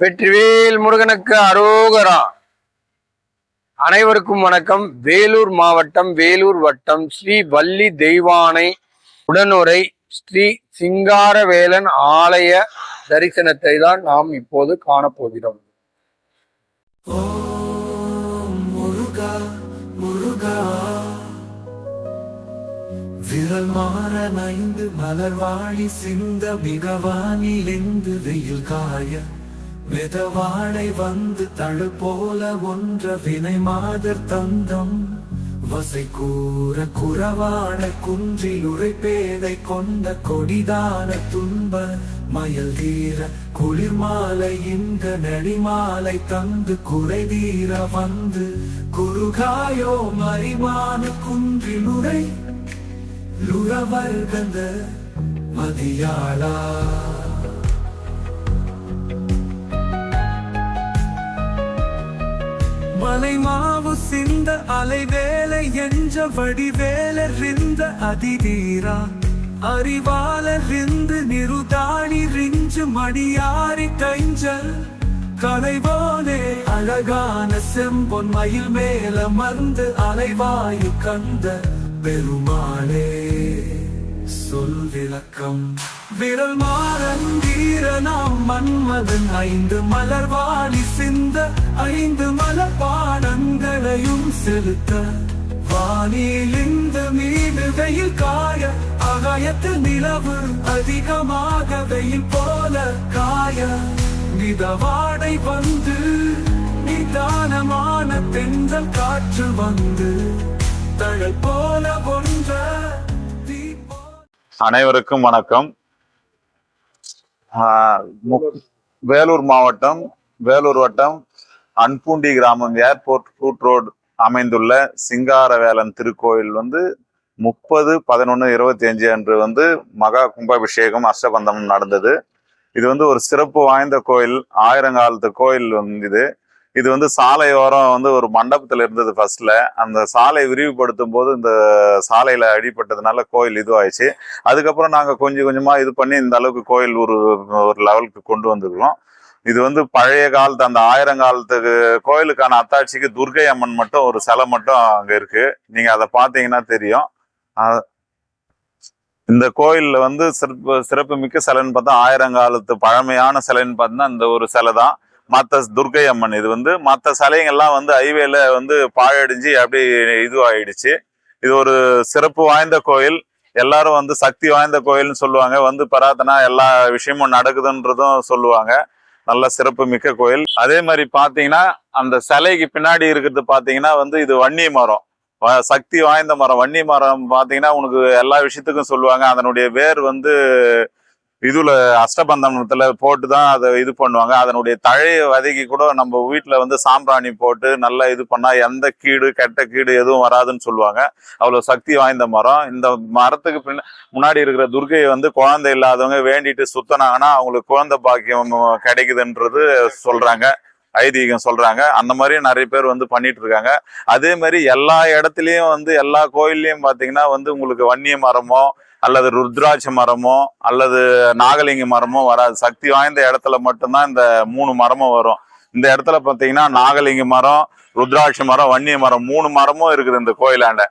வெற்றிவேல் முருகனுக்கு அரோகரா. அனைவருக்கும் வணக்கம். வேலூர் மாவட்டம் வேலூர் வட்டம் ஸ்ரீ வள்ளி தெய்வானை உடனுரை ஸ்ரீ சிங்காரவேலன் ஆலய தரிசனத்தை தான் நாம் இப்போது காணப்போகிறோம். முருகா. விரல் மாறனைந்து மலர்வாழி சிந்த மிகவானிலிருந்து வெயில் காய. மிதவாழை வந்து தழு போல ஒன்ற வினை மாதர் தந்தம். வசை கூற குறவான குன்றில் உரைப்பேதை கொண்ட கொடிதான துன்ப. மயல் தீர குளிர் மாலை இந்த நெடிமாலை தந்து குறைதீர வந்து குறுகாயோ மறிமான குன்றில் உரை லுறவர்கந்த மதியாளா. மலைமாவு சிந்த அலைவேலை என்ற வடிவேலறிந்த அதிதீரா. அறிவாலறிந்து நிருதாணி ரிஞ்சு மடியாரி கைஞ்சல். கலைவானே அழகான செம்பொன் மயில் மேல மருந்து அலைவாயு கந்த பெருமாளே. சொல் விளக்கம். விரல் மாறந்தீர நாம் மன்மதன் ஐந்து மலர்வாணி சிந்த ஐந்து மலர் பாடங்களையும் செலுத்த. வானில் மீது வெயில் காய சமயத்தில் நிலவு அதிகமாக வெயில் போல காய மிதவாடை வந்து நிதானமான தென்றல் காற்று வந்து தழல் போல ஒன்ற அனைவருக்கும் வணக்கம். வேலூர் மாவட்டம் வேலூர் வட்டம் அன்பூண்டி கிராமம் ஏர்போர்ட் ரூட் ரோடு அமைந்துள்ள சிங்காரவேலன் திருக்கோயில் வந்து முப்பது பதினொன்று இருபத்தி அஞ்சு அன்று வந்து மகா கும்பாபிஷேகம் அஷ்டபந்தம் நடந்தது. இது வந்து ஒரு சிறப்பு வாய்ந்த கோயில் ஆயிரங்காலத்து கோயில் வந்து இது. இது வந்து சாலையோரம் வந்து ஒரு மண்டபத்தில் இருந்தது ஃபர்ஸ்ட்ல அந்த சாலை விரிவுபடுத்தும் போது இந்த சாலையில் அடிபட்டதுனால கோயில் இதுவாயிடுச்சு. அதுக்கப்புறம் நாங்கள் கொஞ்சம் கொஞ்சமாக இது பண்ணி இந்த அளவுக்கு கோயில் ஒரு ஒரு லெவலுக்கு கொண்டு வந்துருக்கோம். இது வந்து பழைய காலத்து அந்த ஆயிரம் காலத்துக்கு கோயிலுக்கான அத்தாட்சிக்கு துர்கை அம்மன் மட்டும் ஒரு சிலை மட்டும் அங்கே இருக்கு. நீங்கள் அதை பார்த்தீங்கன்னா தெரியும். இந்த கோயில்ல வந்து சிறப்பு சிறப்பு மிக்க சிலைன்னு பார்த்தா ஆயிரம் காலத்து பழமையான சிலைன்னு பார்த்தீங்கன்னா இந்த ஒரு சிலை தான். மற்ற துர்கை அம்மன் இது வந்து மற்ற சிலைங்கள்லாம் வந்து ஹைவேல வந்து பாழடைஞ்சு அப்படி இதுவாயிடுச்சு. இது ஒரு சிறப்பு வாய்ந்த கோயில். எல்லாரும் வந்து சக்தி வாய்ந்த கோயில்னு சொல்லுவாங்க. வந்து பராத்தனா எல்லா விஷயமும் நடக்குதுன்றதும் சொல்லுவாங்க. நல்ல சிறப்பு மிக்க கோயில். அதே மாதிரி பார்த்தீங்கன்னா அந்த சிலைக்கு பின்னாடி இருக்கிறது பார்த்தீங்கன்னா வந்து இது வன்னி மரம். சக்தி வாய்ந்த மரம் வன்னி மரம் பார்த்தீங்கன்னா உனக்கு எல்லா விஷயத்துக்கும் சொல்லுவாங்க. அதனுடைய வேர் வந்து இதுல அஷ்டபந்தனத்துல போட்டு தான் அதை இது பண்ணுவாங்க. அதனுடைய தழையை வதக்கி கூட நம்ம வீட்டுல வந்து சாம்பிராணி போட்டு நல்லா இது பண்ணா எந்த கீடு கெட்ட கீடு எதுவும் வராதுன்னு சொல்லுவாங்க. அவ்வளவு சக்தி வாய்ந்த மரம். இந்த மரத்துக்கு பின்ன முன்னாடி இருக்கிற துர்கையை வந்து குழந்தை இல்லாதவங்க வேண்டிட்டு சுத்தினாங்கன்னா அவங்களுக்கு குழந்தை பாக்கியம் கிடைக்குதுன்றது சொல்றாங்க. ஐதீகம் சொல்றாங்க. அந்த மாதிரி நிறைய பேர் வந்து பண்ணிட்டு இருக்காங்க. அதே மாதிரி எல்லா இடத்துலயும் வந்து எல்லா கோயில்லையும் பாத்தீங்கன்னா வந்து உங்களுக்கு வன்னிய மரமோ அல்லது ருத்ராட்ச மரமோ அல்லது நாகலிங்க மரமோ வராது. சக்தி வாய்ந்த இடத்துல மட்டும்தான் இந்த மூணு மரமும் வரும். இந்த இடத்துல பாத்தீங்கன்னா நாகலிங்க மரம் ருத்ராட்ச மரம் வன்னிய மரம் மூணு மரமும் இருக்குது இந்த கோயிலாண்ட.